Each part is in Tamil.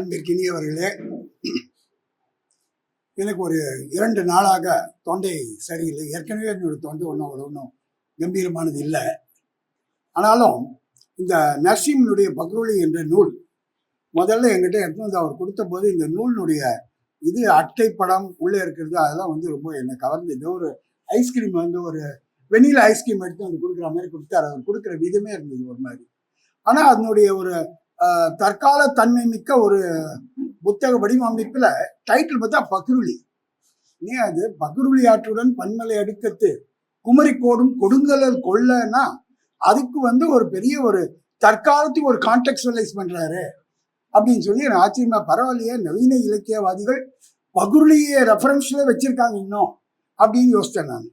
அன்பிற்கினியவர்களே எனக்கு ஒரு இரண்டு நாளாக தொண்டை சரியில்லை. ஏற்கனவே என்னோட தொண்டை ஒன்றும் அவ்வளோ ஒன்றும் கம்பீரமானது இல்லை. ஆனாலும் இந்த நரசிம்மனுடைய பக்ரோலி என்ற நூல் முதல்ல என்கிட்ட எடுத்து வந்து அவர் கொடுத்த போது இந்த நூலினுடைய இது அட்டை படம் உள்ளே இருக்கிறது அதெல்லாம் வந்து ரொம்ப என்னை கவர்ந்தது. ஒரு ஐஸ்கிரீம் வந்து ஒரு வெண்ணில ஐஸ்கிரீம் எடுத்து வந்து கொடுக்குற மாதிரி கொடுத்தாரு. அவர் கொடுக்குற விதமே இருந்தது ஒரு மாதிரி. ஆனால் அதனுடைய ஒரு தற்கால தன்மை மிக்க ஒரு புத்தக வடிவமைப்புல டைட்டில் பார்த்தா பக்ருளி நீ அது? பக்ருளி ஆற்றுடன் பன்மலை அடுக்கத்து குமரிக்கோடும் கொடுங்கலல் கொள்ளனா அதுக்கு வந்து ஒரு பெரிய ஒரு தற்காலத்துக்கு ஒரு கான்டெக்சுவலைஸ் பண்றாரு. அப்படின்னு சொல்லி நான் ஆச்சரியமா பரவாயில்லையே நவீன இலக்கியவாதிகள் பகுருளிய ரெஃபரன்ஸ்ல வச்சிருக்காங்க இன்னும் அப்படின்னு யோசித்தேன் நான்.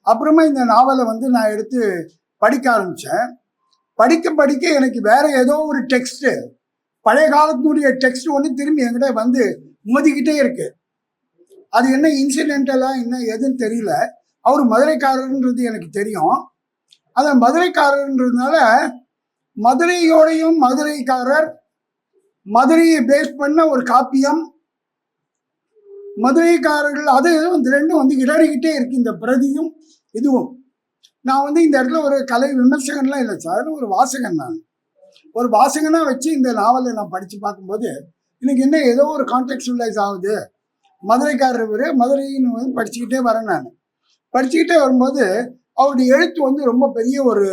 அப்புறமா இந்த நாவலை வந்து நான் எடுத்து படிக்க ஆரம்பிச்சேன். படிக்க படிக்க எனக்கு வேற ஏதோ ஒரு டெக்ஸ்ட் பழைய காலத்தினுடைய டெக்ஸ்ட் ஒன்று திரும்பி என்கிட்ட வந்து மோதிக்கிட்டே இருக்கு. அது என்ன இன்சிடென்டெல்லாம் என்ன எதுன்னு தெரியல. அவர் மதுரைக்காரர்ன்றது எனக்கு தெரியும். அந்த மதுரைக்காரர்ன்றதுனால மதுரையோடையும் மதுரைக்காரர் மதுரையை பேஸ் பண்ண ஒரு காப்பியம். மதுரைக்காரர்கள் அது இந்த ரெண்டும் வந்து இடறிக்கிட்டே இருக்கு இந்த பிரதியும் இதுவும். நான் வந்து இந்த இடத்துல ஒரு கலை விமர்சகன்லாம் இல்லை சார். ஒரு வாசகன் நான். ஒரு வாசகனாக வச்சு இந்த நாவலை நான் படித்து பார்க்கும்போது எனக்கு என்ன ஏதோ ஒரு கான்டெக்சுவலைஸ் ஆகுது. மதுரைக்காரர் இவர் மதுரைன்னு வந்து படிச்சுக்கிட்டே வரேன் நான். படிச்சுக்கிட்டே வரும்போது அவருடைய எழுத்து வந்து ரொம்ப பெரிய ஒரு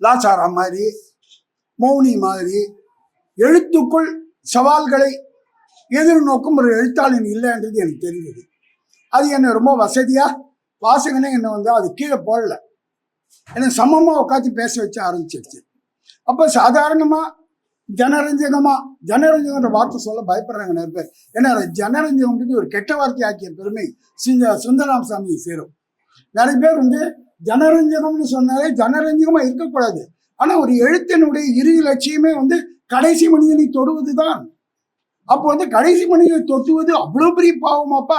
லாச்சாரா மாதிரி மௌனி மாதிரி எழுத்துக்குள் சவால்களை எதிர்நோக்கும் ஒரு எழுத்தாளன் இல்லைன்றது எனக்கு தெரிந்தது அது என்னை ரொம்ப வசதியாக வாசகனே என்னை வந்து அது கீழே போடல. என்னை சமமாக உட்காந்து பேச வச்சு ஆரம்பிச்சிருச்சு. அப்போ சாதாரணமாக ஜனரஞ்சகமாக ஜனரஞ்சகன்ற வார்த்தை சொல்ல பயப்படுறாங்க நிறைய பேர். ஏன்னா ஜனரஞ்சகம்ன்றது ஒரு கெட்ட வார்த்தை ஆக்கிய பெருமை. சுந்த சுந்தரராம் சாமியை சேரும். நிறைய பேர் வந்து ஜனரஞ்சகம்னு சொன்னாலே ஜனரஞ்சகமாக இருக்கக்கூடாது. ஆனால் ஒரு எழுத்தினுடைய இறுதி லட்சியமே வந்து கடைசி மனிதனை தொடுவது தான் அப்போ வந்து கடைசி மனிதனை தொட்டுவது அவ்வளோ பெரிய பாவமாப்பா?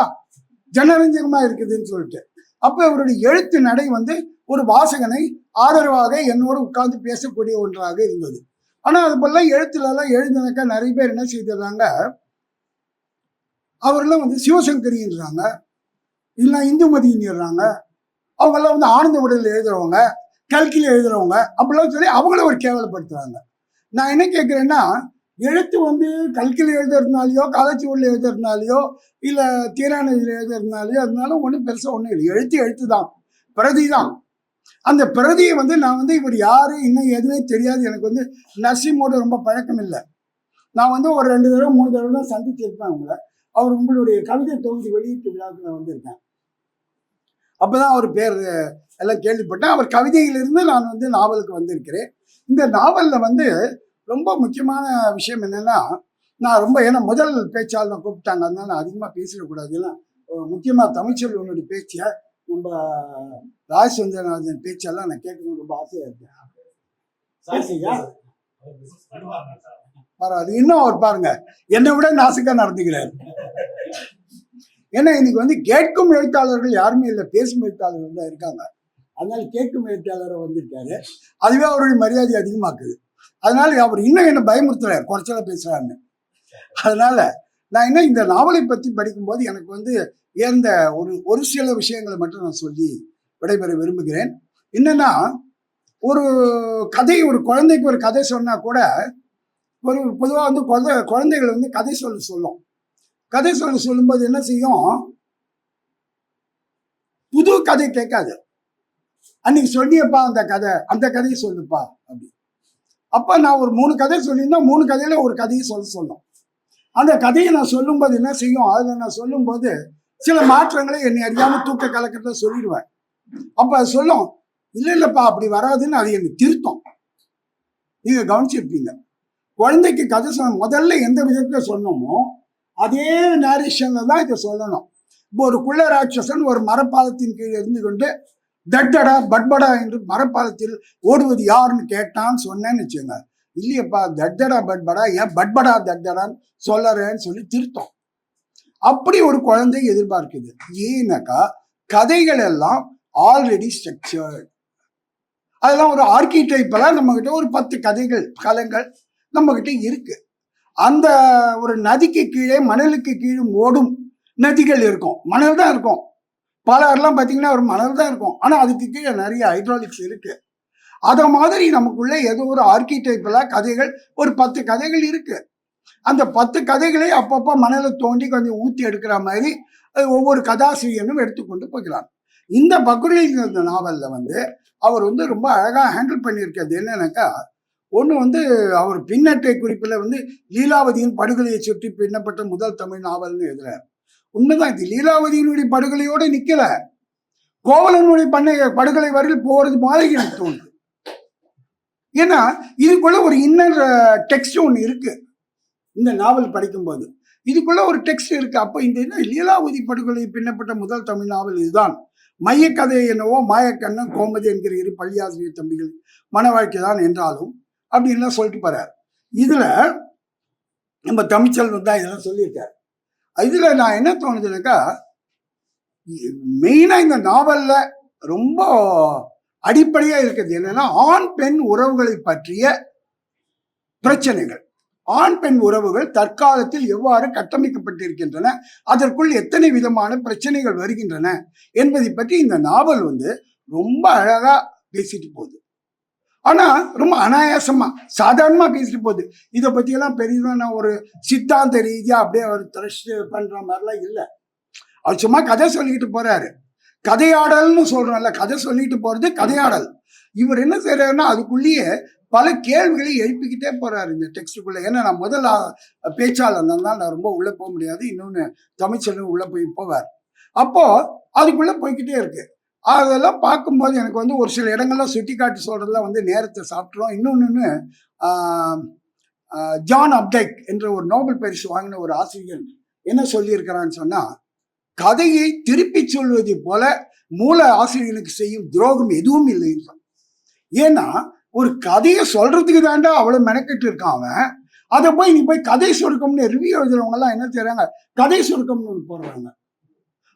ஜனரஞ்சகமாக இருக்குதுன்னு சொல்லிட்டு. அப்ப அவருடைய எழுத்து நடை வந்து ஒரு வாசகனை ஆதரவாக என்னோடு உட்கார்ந்து பேசக்கூடிய ஒன்றாக இருந்தது. ஆனா அது போல எழுத்துலலாம் எழுதினாக்கா நிறைய பேர் என்ன செய்திருந்தாங்க? அவரெல்லாம் வந்து சிவசங்கரின்றாங்க. இல்லை இந்துமதின்றாங்க அவங்கெல்லாம் வந்து ஆனந்த உடலில் எழுதுறவங்க கல்கியில் எழுதுறவங்க அப்படிலாம் சொல்லி அவங்கள ஒரு கேவலப்படுத்துறாங்க. நான் என்ன கேட்குறேன்னா எழுத்து வந்து கல்கியில் எழுதுறதுனாலையோ காலச்சுவடில் எழுதுறதுனாலையோ இல்லை தீராநதியில் எழுதுறதுனாலையோ அதனால ஒன்றும் பெருசாக ஒன்றும் இல்லை. எழுத்து எழுத்து தான் பிரதி தான் அந்த பிரதியை வந்து நான் வந்து இவர் யாரு இன்னும் எதுவுமே தெரியாது. எனக்கு வந்து நரசிம்மோட ரொம்ப பழக்கம் இல்லை. நான் வந்து ஒரு ரெண்டு தடவை மூணு தடவை தான் சந்திச்சிருப்பேன் அவங்கள. அவர் உங்களுடைய கவிதை தொகுதி வெளியீட்டு விழாவுக்கு நான் வந்திருக்கேன். அப்பதான் அவர் பேர் எல்லாம் கேள்விப்பட்டேன். அவர் கவிதையிலிருந்து நான் வந்து நாவலுக்கு வந்திருக்கிறேன். இந்த நாவலில் வந்து ரொம்ப முக்கியமான விஷயம் என்னன்னா நான் ரொம்ப ஏன்னா முதல் பேச்சாளர் கூப்பிட்டாங்க. அதனால நான் அதிகமாக பேசிடக்கூடாது. ஏன்னா அஹ் முக்கியமா தமிழ்ச்செல்வனுடைய பேச்சை நம்ம ராஜசுந்தரநாதன் பேச்செல்லாம் நான் கேட்கணும் ரொம்ப ஆசையா இருக்கேன். பேசுங்க. பரவாயில்ல. இன்னும் அவர் பாருங்க. என்னை விட நாசுக்கா நடந்துக்கிறார். ஏன்னா இன்னைக்கு வந்து கேட்கும் எழுத்தாளர்கள் யாருமே இல்லை. பேசும் எழுத்தாளர்கள் தான் இருக்காங்க. அதனால கேட்கும் எழுத்தாளரை வந்திருக்காரு. அதுவே அவருடைய மரியாதை அதிகமாக்குது. அதனால அவர் இன்னும் என்ன பயமுறுத்துறாரு குறைச்சல பேசுறாருன்னு. அதனால நான் இன்னும் இந்த நாவலை பற்றி படிக்கும்போது எனக்கு வந்து ஏந்த ஒரு ஒரு சில விஷயங்களை மட்டும் நான் சொல்லி விடைபெற விரும்புகிறேன். என்னன்னா ஒரு கதை ஒரு குழந்தைக்கு ஒரு கதை சொன்னா கூட ஒரு பொதுவாக வந்து குழந்தை குழந்தைகள் வந்து கதை சொல்ல சொல்லும். கதை சொல்ல சொல்லும்போது என்ன செய்யும்? புது கதை கேட்காது. அன்னைக்கு சொன்னியப்பா அந்த கதை அந்த கதையை சொல்லுப்பா அப்படி. அப்போ நான் ஒரு மூணு கதை சொல்லியிருந்தா மூணு கதையில ஒரு கதையை சொல்ல சொன்னோம். அந்த கதையை நான் சொல்லும்போது என்ன செய்யும்? அதில் நான் சொல்லும்போது சில மாற்றங்களை என்னை அறியாமல் தூக்க கலக்கிறத சொல்லிடுவேன். அப்போ அது சொல்லும் இல்லை இல்லைப்பா அப்படி வராதுன்னு அது எனக்கு திருத்தம். நீங்கள் கவனிச்சிருப்பீங்க. குழந்தைக்கு கதை சொன்ன முதல்ல எந்த விதத்தில் சொன்னோமோ அதே நேரேஷனில் தான் இதை சொல்லணும். இப்போ ஒரு குள்ள ராட்சசன் ஒரு மரப்பாதத்தின் கீழே இருந்து கொண்டு தட்டடா பட்படா என்று மரப்பாலத்தில் ஓடுவது யாருன்னு கேட்டான்னு சொன்னேன்னு வச்சுங்க இல்லையப்பா தட்டடா பட்படா ஏன் பட்படா தட்டடான்னு சொல்லறேன்னு சொல்லி திருத்தம். அப்படி ஒரு குழந்தை எதிர்பார்க்குது. ஏன்னாக்கா கதைகள் எல்லாம் ஆல்ரெடி ஸ்ட்ரக்சர்ட் அதெல்லாம் ஒரு ஆர்கிடைப்பெல்லாம் நம்ம கிட்ட ஒரு பத்து கதைகள் கலங்கள் நம்ம கிட்ட இருக்கு. அந்த ஒரு நதிக்கு கீழே மணலுக்கு கீழும் ஓடும் நதிகள் இருக்கும். மணல் தான் இருக்கும். பாலாறுலாம் பார்த்தீங்கன்னா ஒரு மணல் தான் இருக்கும். ஆனால் அதுக்கு கீழே நிறைய ஹைட்ராலிக்ஸ் இருக்கு. அதை மாதிரி நமக்குள்ள ஏதோ ஒரு ஆர்கிடைப்பில் கதைகள் ஒரு பத்து கதைகள் இருக்கு. அந்த பத்து கதைகளை அப்பப்போ மணலை தோண்டி கொஞ்சம் ஊற்றி எடுக்கிற மாதிரி ஒவ்வொரு கதாசிரியனும் எடுத்துக்கொண்டு போகிறார் இந்த பக்ரீ நாவலில் வந்து அவர் வந்து ரொம்ப அழகாக ஹேண்டில் பண்ணியிருக்கிறது என்னன்னாக்கா ஒன்று வந்து அவர் பின்னட்டை குறிப்பில் வந்து லீலாவதியின் படுகொலையை சுற்றி பின்னப்பட்ட முதல் தமிழ் நாவல்னு எழுதுறாரு. உண்மைதான் இது லீலாவதியினுடைய படுகொலையோட நிக்கல. கோவலனுடைய பண்ணை படுகொலை வரையில் போறது மாதிரி எனக்கு தோணுது ஏன்னா இதுக்குள்ள ஒரு இன்னர் டெக்ஸ்ட் ஒன்று இருக்கு. இந்த நாவல் படிக்கும்போது. இதுக்குள்ள ஒரு டெக்ஸ்ட் இருக்கு. அப்போ இந்த என்ன லீலாவதி படுகொலை பின்னப்பட்ட முதல் தமிழ் நாவல் இதுதான். மையக்கதை என்னவோ மாயக்கண்ணன் கோமதி என்கிற இரு பள்ளியாசிரியர் தம்பிகள் மன வாழ்க்கை தான் என்றாலும் அப்படின்லாம் சொல்லிட்டு போறார். இதுல நம்ம தமிழ்ச்செல்வன் தான் இதெல்லாம் சொல்லியிருக்காரு. இதுல நான் என்ன தோணுதுனாக்கா மெயினா இந்த நாவல்ல ரொம்ப அடிப்படையா இருக்கிறது என்னன்னா ஆண் பெண் உறவுகளை பற்றிய பிரச்சனைகள். ஆண் பெண் உறவுகள் தற்காலத்தில் எவ்வாறு கட்டமைக்கப்பட்டிருக்கின்றன அதற்குள் எத்தனை விதமான பிரச்சனைகள் வருகின்றன என்பதை பற்றி இந்த நாவல் வந்து ரொம்ப அழகா பேசிட்டு போகுது. ஆனால் ரொம்ப அனாயாசமாக சாதாரணமாக பேசிட்டு போகுது. இதை பத்தியெல்லாம் பெரியதான ஒரு சித்தாந்த ரீதியாக அப்படியே அவர் த்ரஷ் பண்ணுற மாதிரிலாம் இல்லை. அவர் சும்மா கதை சொல்லிக்கிட்டு போகிறாரு கதையாடல்னு சொல்கிறோம்ல கதை சொல்லிட்டு போகிறது கதையாடல். இவர் என்ன செய்கிறாருன்னா அதுக்குள்ளேயே பல கேள்விகளை எழுப்பிக்கிட்டே போறாரு இந்த டெக்ஸ்டுக்குள்ள ஏன்னா நான் முதல் பேச்சாளர் தான் நான் ரொம்ப உள்ள போக முடியாது. இன்னொன்னு தமிழ்ச்செல்வன் உள்ள போய் போவார். அப்போ அதுக்குள்ள போய்கிட்டே இருக்கு. அதெல்லாம் பார்க்கும்போது எனக்கு வந்து ஒரு சில இடங்கள்லாம் சுட்டி காட்டி சொல்கிறதுல வந்து நேரத்தை சாப்பிட்றோம் இன்னொன்று ஜான் அப்டைக் என்ற ஒரு நோபல் பரிசு வாங்கின ஒரு ஆசிரியர் என்ன சொல்லியிருக்கிறான்னு சொன்னால் கதையை திருப்பி சொல்வது போல மூல ஆசிரியனுக்கு செய்யும் துரோகம் எதுவும் இல்லை. ஏன்னா ஒரு கதையை சொல்றதுக்கு தாண்டா அவ்வளோ மெனக்கெட்டு இருக்கான் அவன். அதை போய் நீ போய் கதை சுருக்கம்னு ரிவ்யூ எழுதுறவங்கலாம் என்ன செய்யறாங்க கதை சுருக்கம்னு போடுறாங்க.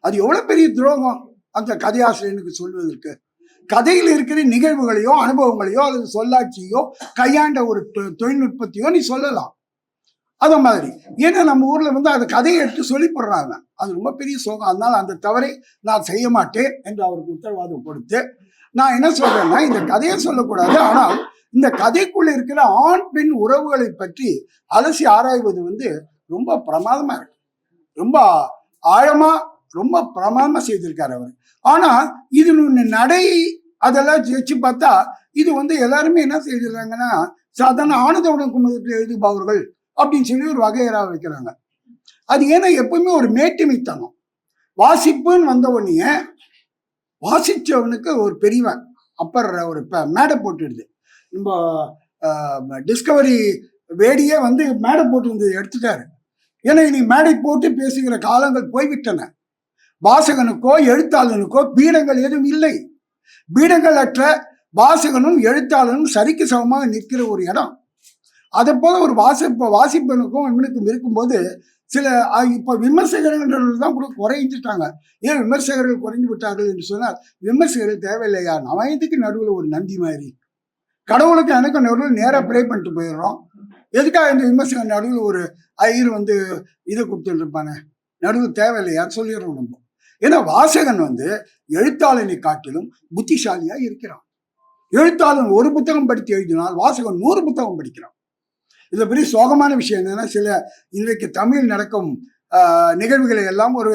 அது எவ்வளோ பெரிய துரோகம்? அந்த கதையாசிரியனுக்கு சொல்வதற்கு. கதையில் இருக்கிற நிகழ்வுகளையோ அனுபவங்களையோ அல்லது சொல்லாட்சியோ கையாண்ட ஒரு தொ- தொழில்நுட்பத்தையோ நீ சொல்லலாம். அத மாதிரி. ஏன்னா நம்ம ஊர்ல வந்து அந்த கதையை எடுத்து சொல்லிப்படுறாங்க. அது ரொம்ப பெரிய சோகம். அதனால அந்த தவறை நான் செய்ய மாட்டேன் என்று அவருக்கு உத்தரவாதம் கொடுத்து நான் என்ன சொல்றேன்னா இந்த கதையை சொல்லக்கூடாது. ஆனால் இந்த கதைக்குள்ள இருக்கிற ஆண் பெண் உறவுகளை பற்றி அலசி ஆராய்வது வந்து ரொம்ப பிரமாதமா இருக்கு. ரொம்ப ஆழமா ரொம்ப பிரமாதமா செய்திருக்காரு அவர். ஆனா இது நடை அதெல்லாம் வச்சு பார்த்தா இது வந்து எல்லாருமே என்ன செய்திருக்காங்கன்னா சாதாரண ஆனந்த குமுதத்தில் எழுதுபவர்கள் அப்படின்னு சொல்லி ஒரு வகையராக வைக்கிறாங்க. அது ஏன்னா எப்பவுமே ஒரு மேட்டுமைத்தனம். வாசிப்புன்னு வந்த உடனே வாசிச்சவனுக்கு ஒரு பெரியவன் அப்பர் ஒரு மேடை போட்டுடுது. நம்ம டிஸ்கவரி வேடியே வந்து மேடை போட்டு இருந்தது எடுத்துட்டாரு. ஏன்னா இனி மேடை போட்டு பேசுகிற காலங்கள் போய்விட்டன. வாசகனுக்கோ எழுத்தாளனுக்கோ பீடங்கள் எதுவும் இல்லை. பீடங்கள் அற்ற வாசகனும் எழுத்தாளனும் சரிக்கு சமமாக நிற்கிற ஒரு இடம். அதை போல ஒரு வாசிப்ப வாசிப்பனுக்கும் இவனுக்கும் இருக்கும்போது சில இப்போ இப்ப விமர்சகர்கள் தான் கூட குறைஞ்சிட்டாங்க. ஏன் விமர்சகர்கள் குறைந்து விட்டார்கள் என்று சொன்னால் விமர்சகர்கள் தேவையில்லையா? அவன் நடுவில் ஒரு நந்தி மாதிரி. கடவுளுக்கு எனக்கு நடுவில் நேராக ப்ரே பண்ணிட்டு போயிடுறோம். எதுக்காக இந்த விமர்சகர் நடுவில் ஒரு ஐயர் வந்து இதை கொடுத்துட்டு இருப்பானே? நடுவு தேவையில்லையா? சொல்லிடுறோம் நம்ம. ஏன்னா வாசகன் வந்து எழுத்தாளனை காட்டிலும் புத்திசாலியா இருக்கிறான். எழுத்தாளன் ஒரு புத்தகம் படித்து எழுதினால் வாசகன் நூறு புத்தகம் படிக்கிறான். இதுல பெரிய சோகமான விஷயம் என்னன்னா சில இன்றைக்கு தமிழ் நடக்கும் நிகழ்வுகளை எல்லாம் ஒரு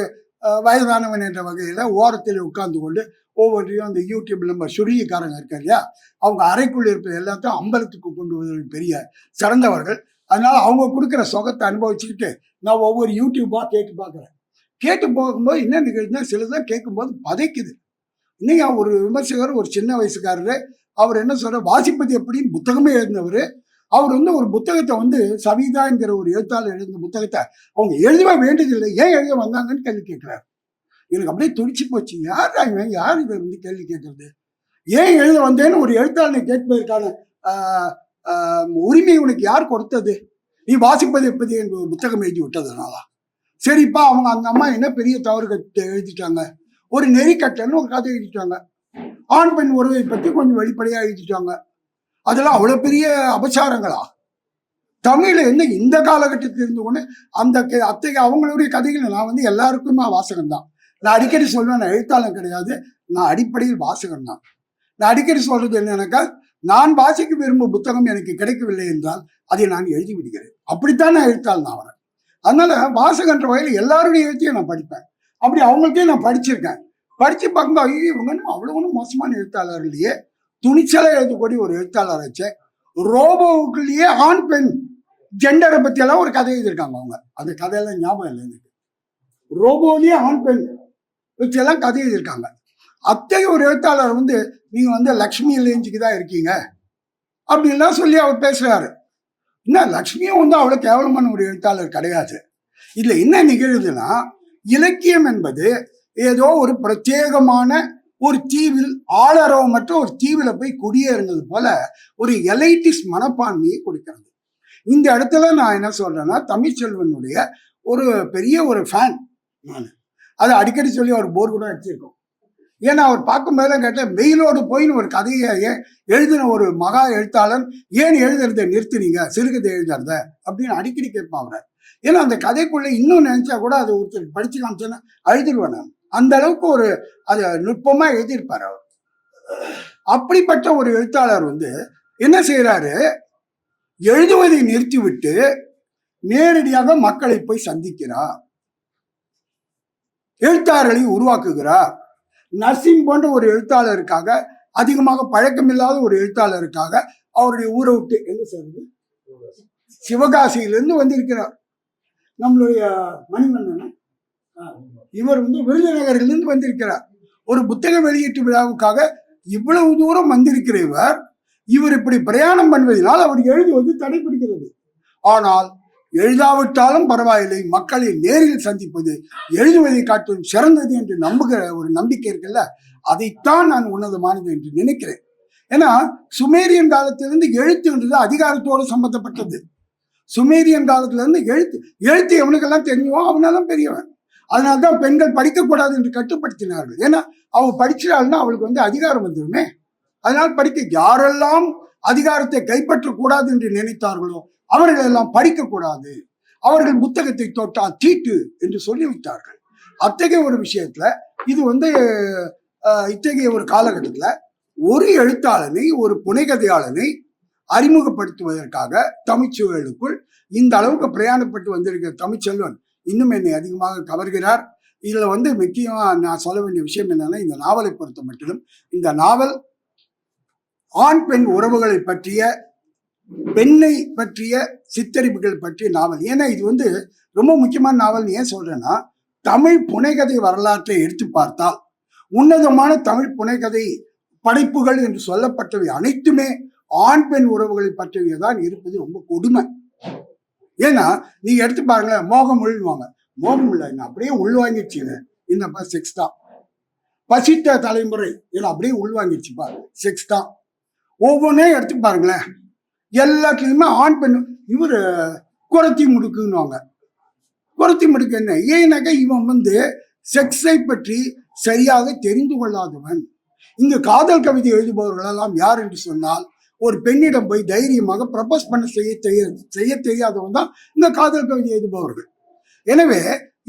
வயதானவன் என்ற வகையில் ஓரத்தில் உட்கார்ந்து கொண்டு ஒவ்வொன்றையும் அந்த யூடியூப்ல நம்ம சுருகிக்காரங்க இருக்காங்க இல்லையா? அவங்க அறைக்குள்ள இருப்பது எல்லாத்தையும் அம்பலத்துக்கு கொண்டு வருவது பெரிய சிறந்தவர்கள். அதனால அவங்க கொடுக்குற சுகத்தை அனுபவிச்சுக்கிட்டு நான் ஒவ்வொரு யூடியூப்பாக கேட்டு பார்க்குறேன். கேட்டு போகும்போது என்ன நிகழ்ச்சினா சிலதான் கேட்கும்போது பதைக்குது. இன்னைக்கு ஒரு விமர்சகர் ஒரு சின்ன வயசுக்காரரு அவர் என்ன சொல்ற வாசிப்பது எப்படின்னு புத்தகமே எழுதினவர் அவர் வந்து ஒரு புத்தகத்தை வந்து சவிதா என்கிற ஒரு எழுத்தாளர் எழுதின புத்தகத்தை அவங்க எழுதவே வேண்டியதில்லை. ஏன் எழுத வந்தாங்கன்னு கேள்வி கேட்கிறார். எனக்கு அப்படியே துடிச்சு போச்சு. யார் இவன்? யார் இதை வந்து கேள்வி கேட்கறது. ஏன் எழுத வந்தேன்னு ஒரு எழுத்தாளனை கேட்பதற்கான உரிமை உனக்கு யார் கொடுத்தது? நீ வாசிப்பது எப்படி? என்று ஒரு புத்தகம் எழுதி விட்டதுனால சரிப்பா அவங்க அந்த அம்மா என்ன பெரிய தவறு கட்டு எழுதிட்டாங்க? ஒரு நெறிக்கட்டன்னு ஒரு கதை எழுதிட்டாங்க. ஆண் பெண் உறவை பற்றி கொஞ்சம் வெளிப்படையாக எழுதிட்டாங்க. அதெல்லாம் அவ்வளோ பெரிய அபச்சாரங்களா? தமிழ் வந்து இந்த காலகட்டத்தில் இருந்து ஒன்று அந்த கே- அத்தகைய அவங்களுடைய கதைகள் நான் வந்து எல்லாருக்குமே வாசகம் தான். நான் அடிக்கடி சொல்வேன் நான் எழுத்தாளர் கிடையாது. நான் அடிப்படையில் வாசகம் தான். நான் அடிக்கடி சொல்றது என்னன்னாக்கா நான் வாசிக்க விரும்பும் புத்தகம் எனக்கு கிடைக்கவில்லை என்றால் அதை நான் எழுதி விடுகிறேன். அப்படித்தான் நான் எழுத்தாளர் நான் வரேன் அதனால வாசகன்ற வகையில் எல்லாருடைய எழுத்தையும் நான் படிப்பேன். அப்படி அவங்கள்ட்டையும் நான் படிச்சிருக்கேன். படித்து பார்க்கும்போது ஐயோ இவங்க அவ்வளோ ஒன்றும் மோசமான எழுத்தாளர் இல்லையே. துணிச்சலை எழுதக்கூடிய ஒரு எழுத்தாளர் வச்சு ரோபோவுக்குள்ளேயே ஆண் பெண் ஜெண்டரை பற்றியெல்லாம் ஒரு கதை எழுதியிருக்காங்க அவங்க. அந்த கதையெல்லாம் ஞாபகம் இல்லை எனக்கு. ரோபோலேயே ஆண் பெண் வச்சு எல்லாம் கதை எழுதியிருக்காங்க. அத்தகைய ஒரு எழுத்தாளர் வந்து நீங்கள் வந்து லக்ஷ்மி லேஞ்சுக்கு தான் இருக்கீங்க. அப்படின்லாம் சொல்லி அவர் பேசுறாரு. என்ன லக்ஷ்மியும் வந்து அவ்வளோ கேவலமான ஒரு எழுத்தாளர் கிடையாது. இதில் என்ன நிகழுதுன்னா இலக்கியம் என்பது ஏதோ ஒரு பிரத்யேகமான ஒரு தீவில் ஆளரவமற்ற ஒரு தீவில் போய் குடியேறினது போல ஒரு எலைட்டிஸ் மனப்பான்மையை கொடுக்கிறது. இந்த இடத்துல நான் என்ன சொல்றேன்னா தமிழ்ச்செல்வனுடைய ஒரு பெரிய ஒரு ஃபேன் நான். அதை அடிக்கடி சொல்லி அவர் போர் கூட அடிச்சிருக்கோம். ஏன்னா அவர் பார்க்கும்போதெல்லாம் கேட்டேன் மெயிலோடு போயின்னு ஒரு கதையை ஏன் எழுதின ஒரு மகா எழுத்தாளர் ஏன் எழுதுறதை நிறுத்துனீங்க சிறுகதை எழுதுறத? அப்படின்னு அடிக்கடி கேட்பான் அவரை. ஏன்னா அந்த கதைக்குள்ள இன்னும் நினைச்சா கூட அது ஒருத்தர் படிச்சு காமிச்சேன்னா அழுதுருவேன் நான். அந்த அளவுக்கு ஒரு அதை நுட்பமா எழுதியிருப்பார் அவர். அப்படிப்பட்ட ஒரு எழுத்தாளர் வந்து என்ன செய்யறாரு எழுதுவதை நிறுத்திவிட்டு நேரடியாக மக்களை போய் சந்திக்கிறார். எழுத்தாளர்களை உருவாக்குகிறார். நர்சிங் போன்ற ஒரு எழுத்தாளருக்காக அதிகமாக பழக்கமில்லாத ஒரு எழுத்தாளருக்காக அவருடைய ஊரை விட்டு எங்க சேர்ந்து சிவகாசியிலிருந்து வந்திருக்கிறார். நம்மளுடைய மணிமன்னன். இவர் வந்து விருதுநகரிலிருந்து வந்திருக்கிறார். ஒரு புத்தக வெளியீட்டு விழாவுக்காக இவ்வளவு தூரம் வந்திருக்கிற இவர் இவர் இப்படி பிரயாணம் பண்ணுவதனால் அவர் எழுதுவது தடைபிடிக்கிறது. ஆனால் எழுதாவிட்டாலும் பரவாயில்லை. மக்களை நேரில் சந்திப்பது எழுதுவதை காட்டும் சிறந்தது என்று நம்புகிற ஒரு நம்பிக்கை இருக்குல்ல? அதைத்தான் நான் உன்னதமானது என்று நினைக்கிறேன். ஏன்னா சுமேரியன் காலத்திலிருந்து எழுத்துன்றது அதிகாரத்தோடு சம்பந்தப்பட்டது. சுமேரியன் காலத்திலிருந்து எழுத்து எழுத்து எவனுக்கெல்லாம் தெரியுமோ அவனெல்லாம் பெரியவன். அதனால்தான் பெண்கள் படிக்கக்கூடாது என்று கட்டுப்படுத்தினார்கள். ஏன்னா அவள் படிச்சிட்டாள்னா அவளுக்கு வந்து அதிகாரம் வந்துருமே அதனால் படிக்க யாரெல்லாம் அதிகாரத்தை கைப்பற்றக்கூடாது என்று நினைத்தார்களோ அவர்கள் எல்லாம் படிக்கக்கூடாது. அவர்கள் புத்தகத்தை தொட்டால் தீட்டு என்று சொல்லி வைத்தார்கள் அத்தகைய ஒரு விஷயத்துல இது வந்து இத்தகைய ஒரு காலகட்டத்தில் ஒரு எழுத்தாளனை ஒரு புனைகதையாளனை அறிமுகப்படுத்துவதற்காக தமிழ்ச்சுவலுக்குள் இந்த அளவுக்கு பிரயாணப்பட்டு வந்திருக்கிற தமிழ்ச்செல்வன் இன்னும் என்னை அதிகமாக கவர்கிறார். இதில் வந்து முக்கியமாக நான் சொல்ல வேண்டிய விஷயம் என்னன்னா இந்த நாவலை பொறுத்த மட்டிலும் இந்த நாவல் ஆண் பெண் உறவுகளை பற்றிய பெண்ணை பற்றிய சித்தரிப்புகள் பற்றிய நாவல். ஏன்னா இது வந்து ரொம்ப முக்கியமான நாவல் ஏன் சொல்றேன்னா தமிழ் புனைகதை வரலாற்றை எடுத்து பார்த்தால் உன்னதமான தமிழ் புனைகதை படைப்புகள் என்று சொல்லப்பட்டவை அனைத்துமே ஆண் பெண் உறவுகளை பற்றியவை தான் இருப்பது ரொம்ப கொடுமை. ஏன்னா நீங்க எடுத்து பாருங்களேன் மோகம் உள்வாங்க மோகம் இல்லை அப்படியே உள்வாங்கிடுச்சுங்க இந்த செக்ஸ் தான். பசித்த தலைமுறை இதில் அப்படியே உள்வாங்கிடுச்சுப்பா செக்ஸ் தான். ஒவ்வொன்றையும் எடுத்து பாருங்களேன். எல்லாத்துலேயுமே ஆண் பெண் இவர் குரத்தி முடுக்குன்னுவாங்க. குரத்தி முடுக்கு என்ன? ஏன்னாக்கா இவன் வந்து செக்ஸை பற்றி சரியாக தெரிந்து கொள்ளாதவன். இங்கு காதல் கவிதை எழுதுபவர்களெல்லாம் யார் என்று சொன்னால் ஒரு பெண்ணிடம் போய் தைரியமாக ப்ரப்போஸ் பண்ண செய்ய தெரிய செய்ய தெரியாதவன் தான் இந்த காதல் கவிதை எழுதுபவர்கள். எனவே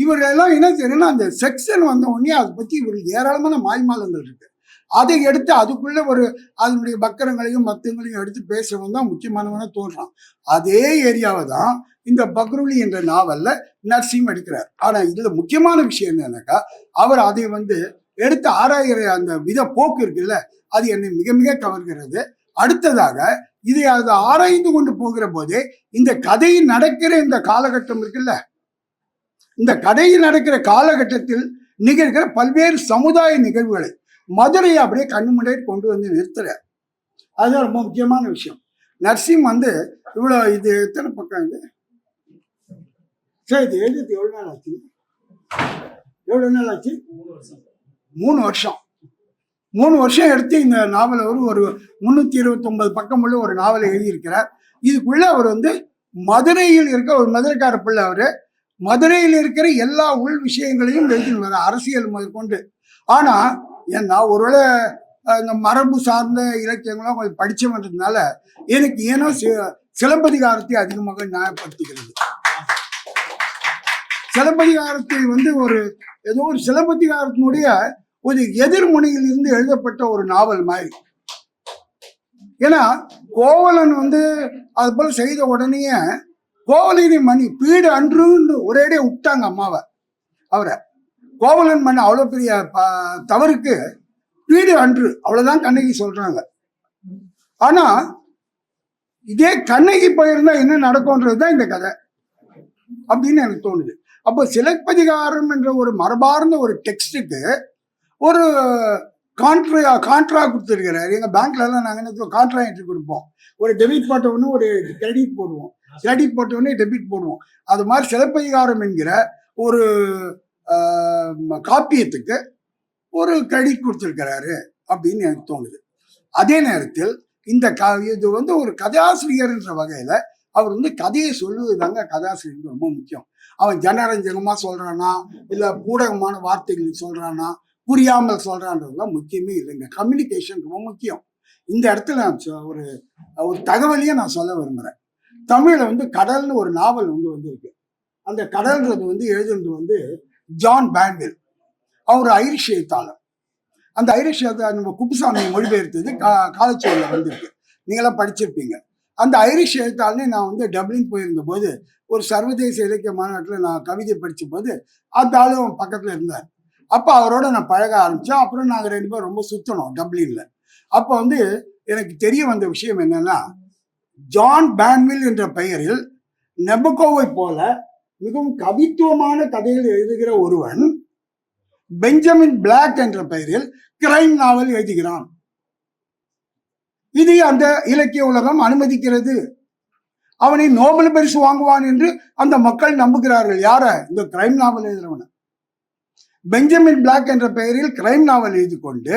இவர்கள் எல்லாம் என்ன செய்யணும்னா அந்த செக்ஷன் வந்த உடனே அதை பற்றி இவர்கள் ஏராளமான மாய்மாலங்கள் இருக்கு. அதை எடுத்து அதுக்குள்ள ஒரு அதனுடைய பக்கரங்களையும் மத்தங்களையும் எடுத்து பேசுறவன் தான் முக்கியமானவன தோன்றான். அதே ஏரியாவை தான் இந்த பக்ருலி என்ற நாவல்ல நர்சிங் எடுக்கிறார். ஆனா இதுல முக்கியமான விஷயம் என்னன்னாக்கா அவர் அதை வந்து எடுத்து ஆராயிற அந்த வித போக்கு இருக்குல்ல அது என்னை மிக மிக கவர்கிறது. அடுத்ததாக இதை அது ஆராய்ந்து கொண்டு போகிற போதே இந்த கதை நடக்கிற இந்த காலகட்டம் இருக்குல்ல இந்த கதையில் நடக்கிற காலகட்டத்தில் நிகழ்கிற பல்வேறு சமுதாய நிகழ்வுகளை மதுரையை அப்படியே கண்ணு முன்னாடி கொண்டு வந்து நிறுத்துறார் அதுதான் ரொம்ப முக்கியமான விஷயம். நர்சிம் வந்து இவ்வளோ இது எத்தனை பக்கம் இது? சரி இது எழுதி எவ்வளோ நாள் ஆச்சு? எவ்வளோ நாள் ஆச்சு? மூணு வருஷம். மூணு வருஷம் எடுத்து இந்த நாவலை ஒரு ஒரு முந்நூற்றி இருபத்தொம்பது பக்கம் உள்ள ஒரு நாவலை எழுதியிருக்கிறார். இதுக்குள்ளே அவர் வந்து மதுரையில் இருக்க ஒரு மதுரைக்கார பிள்ளை அவர். மதுரையில் இருக்கிற எல்லா உள் விஷயங்களையும் எழுதினார் அரசியல் முதற்கொண்டு. ஆனால் ஏன்னா ஒருவேளை இந்த மரபு சார்ந்த இலக்கியங்களாம் கொஞ்சம் படிச்சவன்றதுனால எனக்கு ஏனோ சிலம்பதிகாரத்தை சிலப்பதிகாரத்தை அதிகமாக நியாயப்படுத்துகிறது சிலப்பதிகாரத்தை வந்து ஒரு ஏதோ ஒரு சிலப்பதிகாரத்தினுடைய ஒரு எதிர்முனையில் இருந்து எழுதப்பட்ட ஒரு நாவல் மாதிரி. ஏன்னா கோவலன் வந்து அது போல செய்த உடனேயே கோவலினி மணி பீடு அன்றுன்னு ஒரேடியே விட்டாங்க அம்மாவை அவரை. கோவலன் பண்ண அவ்வளோ பெரிய ப- தவறுக்கு வீடு அன்று. அவ்வளோதான் கண்ணகி சொல்றாங்க. ஆனா இதே கண்ணகி போயிருந்தா என்ன நடக்கும்ன்றது தான் இந்த கதை. அப்படின்னு எனக்கு தோணுது. அப்போ சிலப்பதிகாரம் என்ற ஒரு மரபார்ந்த ஒரு டெக்ஸ்டுக்கு ஒரு கான்ட்ரா கான்ட்ரா கொடுத்துருக்கிறாரு. எங்கள் பேங்க்ல எல்லாம் என்ன கான்ட்ரா என்ட்ரி கொடுப்போம். ஒரு டெபிட் போட்ட ஒரு கிரெடிட் போடுவோம். கிரெடிட் போட்ட டெபிட் போடுவோம். அது மாதிரி சிலப்பதிகாரம் என்கிற ஒரு காப்பியத்துக்கு ஒரு கிரெடிட் கொடுத்துருக்கிறாரு அப்படின்னு எனக்கு தோணுது. அதே நேரத்தில் இந்த க இது வந்து ஒரு கதாசிரியர்ன்ற வகையில் அவர் வந்து கதையை சொல்லுவது தாங்க கதாசிரியர் ரொம்ப முக்கியம். அவன் ஜனரஞ்சகமாக சொல்கிறானா இல்லை பூடகமான வார்த்தைகள் சொல்கிறானா புரியாமல் சொல்கிறான்றதுலாம் முக்கியமே இல்லைங்க. கம்யூனிகேஷன் ரொம்ப முக்கியம். இந்த இடத்துல நான் சொ- ஒரு ஒரு தகவலையே நான் சொல்ல விரும்புகிறேன் தமிழில் வந்து கடல்னு ஒரு நாவல் வந்து வந்திருக்கு. அந்த கடல்ன்றது வந்து எழுதுனது வந்து ஜான் பேன்வில் அவர் ஐரிஷ் எழுத்தாளர். அந்த ஐரிஷ் எழுத்தாளர் நம்ம குப்புசாமி மொழிபெயர்த்தது கா காலச்சூரில் வந்திருக்கு. நீங்களாம் படிச்சிருப்பீங்க. அந்த ஐரிஷ் எழுத்தாளனே நான் வந்து டப்ளின் போயிருந்த போது ஒரு சர்வதேச இலக்கிய மாநாட்டில் நான் கவிதை படித்த போது அந்த ஆளும் பக்கத்தில் இருந்தார். அப்போ அவரோட நான் பழக ஆரம்பித்தேன் அப்புறம் நாங்கள் ரெண்டு பேரும் ரொம்ப சுற்றணும் டப்ளினில். அப்போ வந்து எனக்கு தெரிய வந்த விஷயம் என்னன்னா ஜான் பேன்வில் என்ற பெயரில் நெபக்கோவை போல மிகவும் கவித்துவமான கதைகள் எழுதுகிற ஒருவன் பெஞ்சமின் பிளாக் என்ற பெயரில் கிரைம் நாவல் எழுதுகிறான். இது அந்த இலக்கிய உலகம் அனுமதிக்கிறது. அவனை நோபல் பரிசு வாங்குவான் என்று அந்த மக்கள் நம்புகிறார்கள். யார? இந்த கிரைம் நாவல் எழுதுறவன. பெஞ்சமின் பிளாக் என்ற பெயரில் கிரைம் நாவல் எழுதி கொண்டு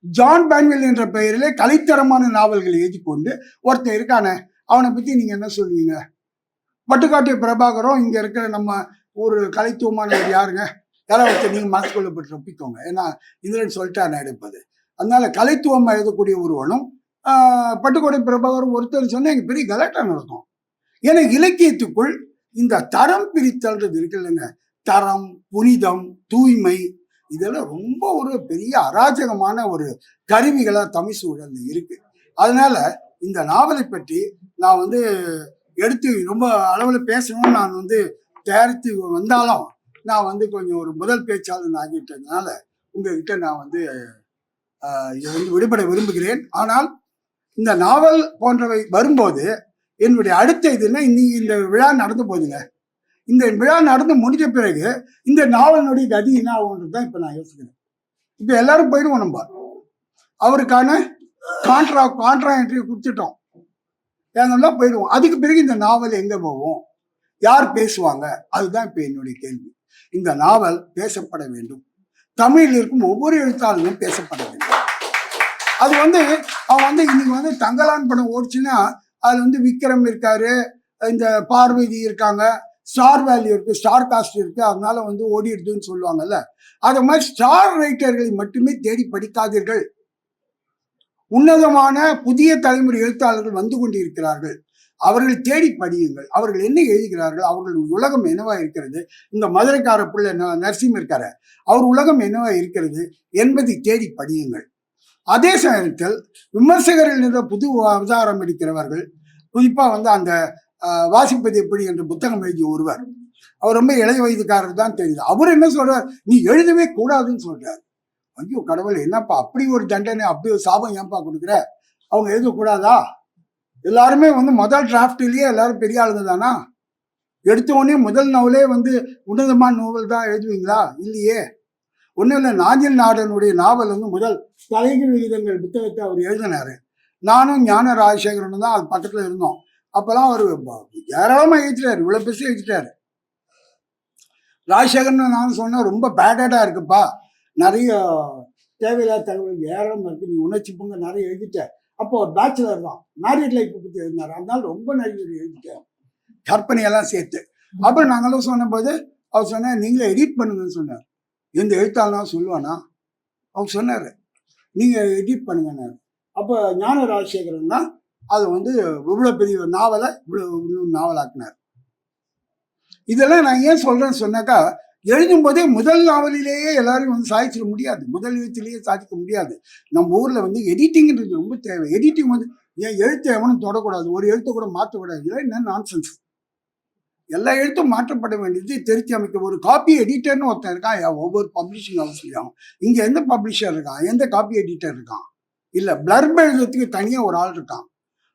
ஜான் பேன்வெல் என்ற பெயரிலே கலைத்தரமான நாவல்கள் எழுதி கொண்டு ஒருத்தன் இருக்கானே அவனை பத்தி நீங்க என்ன சொல்லுவீங்க பட்டுக்காட்டு பிரபாகரும் இங்க இருக்கிற நம்ம ஒரு கலைத்துவமானவர் யாருங்க? யாராவது ஒருத்தர் நீங்க மனசுக்குள்ள போட்டு ஒப்பிக்கோங்க ஏன்னா இந்திரன் சொல்லிட்டா நான் எடுப்பது. அதனால கலைத்துவம் எழுதக்கூடிய ஒருவனும் பட்டுக்கோட்டை பிரபாகரும் ஒருத்தர் சொன்னா எங்க பெரிய கலாட்டா நடக்கும். ஏன்னா இலக்கியத்துக்குள் இந்த தரம் பிரித்தல்ன்றது இருக்கு இல்லைங்க. தரம் புனிதம் தூய்மை இதெல்லாம் ரொம்ப ஒரு பெரிய அராஜகமான ஒரு கருவிகளாக தமிழ் சூழல் இருக்கு. அதனால இந்த நாவலை பற்றி நான் வந்து எடுத்து ரொம்ப அளவில் பேசணும்னு நான் வந்து தயாரித்து வந்தாலும் நான் வந்து கொஞ்சம் ஒரு முதல் பேச்சாளர் ஆகிட்டதுனால உங்ககிட்ட நான் வந்து இதை வந்து விடுபட விரும்புகிறேன். ஆனால் இந்த நாவல் போன்றவை வரும்போது என்னுடைய அடுத்த இதுன்னா இன்னைக்கு இந்த விழா நடந்து போதுங்க இந்த விழா நடந்து முடிஞ்ச பிறகு இந்த நாவலினுடைய கதி என்ன ஆகுன்றது தான் இப்போ நான் யோசிக்கிறேன். இப்போ எல்லாரும் போயிடுவோம் நம்ம. அவருக்கான கான்ட்ரா கான்ட்ரா என்ட்ரி கொடுத்துட்டோம். நாங்கள்லாம் போயிடுவோம். அதுக்கு பிறகு இந்த நாவல் எங்க போவோம் யார் பேசுவாங்க? அதுதான் இப்போ என்னுடைய கேள்வி. இந்த நாவல் பேசப்பட வேண்டும். தமிழில் இருக்கும் ஒவ்வொரு எழுத்தாளரும் பேசப்பட வேண்டும். அது வந்து அவன் வந்து இன்னைக்கு வந்து தங்கலான் படம் ஓடிச்சுன்னா அதுல வந்து விக்ரம் இருக்காரு இந்த பார்வதி இருக்காங்க ஸ்டார் வேல்யூ இருக்கு ஸ்டார் காஸ்ட் இருக்கு அதனால வந்து ஓடிடுதுன்னு சொல்லுவாங்கல்ல. அது மாதிரி ஸ்டார் ரைட்டர்களை மட்டுமே தேடி படிக்காதீர்கள். உன்னதமான புதிய தலைமுறை எழுத்தாளர்கள் வந்து கொண்டிருக்கிறார்கள். அவர்கள் தேடி படியுங்கள். அவர்கள் என்ன எழுதுகிறார்கள்? அவர்கள் உலகம் என்னவா இருக்கிறது? இந்த மதுரைக்கார பிள்ளை என்ன நரசிம்ம இருக்காரு. அவர் உலகம் என்னவா இருக்கிறது என்பதை தேடி படியுங்கள். அதே சமயத்தில் விமர்சகர்கள் என்ற புது அவதாரம் எடுக்கிறவர்கள் குறிப்பாக வந்து அந்த வாசிப்பது எப்படி என்ற புத்தகம் எழுதிய ஒருவர். அவர் ரொம்ப இளைய வயதுக்காரர் தான் தெரியுது. அவர் என்ன சொல்றார்? நீ எழுதவே கூடாதுன்னு சொல்றார். ஐயோ கடவுள் என்னப்பா அப்படி ஒரு தண்டனை அப்படி ஒரு சாபம் ஏன்பா கொடுக்குற? அவங்க எழுதக்கூடாதா எல்லாருமே வந்து முதல் டிராஃப்ட்லயே எல்லாரும் பெரிய ஆளுங்க தானா? எடுத்த உடனே முதல் நவலே வந்து உன்னதமான நூல் தான் எழுதுவீங்களா? இல்லையே. ஒன்றும் இல்லை நாஞ்சில் நாடனுடைய நாவல் வந்து முதல் தலைகீழ் விகிதங்கள் புத்தகத்தை அவர் எழுதினாரு. நானும் ஞான ராஜசேகரனும் தான் அது பக்கத்தில் இருந்தோம். அப்போல்லாம் அவர் ஏராளமாக எழுதிட்டார் இவ்வளோ பெருசு எழுதிட்டாரு. ராஜசேகரன் நான் சொன்னேன் ரொம்ப பேடடா இருக்குப்பா. நிறைய தேவையில்லாத தகவல் ஏராளமாக இருக்குது நீ உணர்ச்சி பொங்க நிறைய எழுதிட்ட. அப்போ ஒரு பேச்சுலர் தான். மேரிட் லைஃப் பற்றி எழுதினார். அதனால ரொம்ப நிறைய எழுதிட்டேன் கற்பனையெல்லாம் சேர்த்து. அப்புறம் நாங்களும் சொன்னபோது அவர் சொன்னார் நீங்களே எடிட் பண்ணுங்கன்னு சொன்னார். எந்த எழுத்தாளனா சொல்லுவானா? அவர் சொன்னார் நீங்கள் எடிட் பண்ணுங்கன்னார். அப்போ ஞான ராஜசேகரன் தான் அது வந்து இவ்வளோ பெரிய நாவலை இவ்வளோ இவ்வளோ நாவலாக்குனார் இதெல்லாம் நான் ஏன் சொல்கிறேன்னு சொன்னாக்கா எழுதும் போதே முதல் நாவலிலேயே எல்லாரும் வந்து சாதிச்சிட முடியாது. முதல் எழுத்திலேயே சாதிக்க முடியாது. நம்ம ஊர்ல வந்து எடிட்டிங்ன்றது ரொம்ப தேவை. எடிட்டிங் வந்து ஏன் எழுத்தை எவனும் தொடக்கூடாது. ஒரு எழுத்தை கூட மாற்றக்கூடாது. இல்லை என்ன நான்சென்ஸ் எல்லா எழுத்தும் மாற்றப்பட வேண்டியது திருத்தி அமைக்க. ஒரு காப்பி எடிட்டர்னு ஒருத்தன் இருக்கான். ஒவ்வொரு பப்ளிஷிங் ஹவுஸ்லையும் இங்கே எந்த பப்ளிஷர் இருக்கான்? எந்த காப்பி எடிட்டர் இருக்கான்? இல்லை பிளர்ப் எழுதுறதுக்கு தனியாக ஒரு ஆள் இருக்கான்.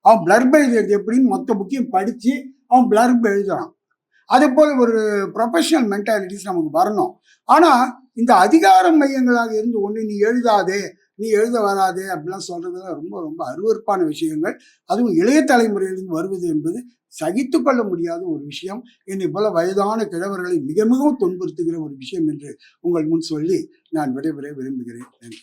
அவன் பிளர்ப் எழுதுறது எப்படின்னு மொத்த புக்கையும் படித்து அவன் பிளர்ப் எழுதுறான். அதே போல் ஒரு ப்ரொஃபஷனல் மென்டாலிட்டிஸ் நமக்கு வரணும். ஆனால் இந்த அதிகார மையங்களாக இருந்து ஒன்று நீ எழுதாதே நீ எழுத வராதே அப்படிலாம் சொல்றதுலாம் ரொம்ப ரொம்ப அருவருப்பான விஷயங்கள். அதுவும் இளைய தலைமுறையிலிருந்து வருவது என்பது சகித்து கொள்ள முடியாத ஒரு விஷயம். என்னை போல வயதான கிழவர்களை மிக மிகவும் துன்புறுத்துகிற ஒரு விஷயம் என்று உங்கள் முன் சொல்லி நான் விடைபெற விரும்புகிறேன். நன்றி.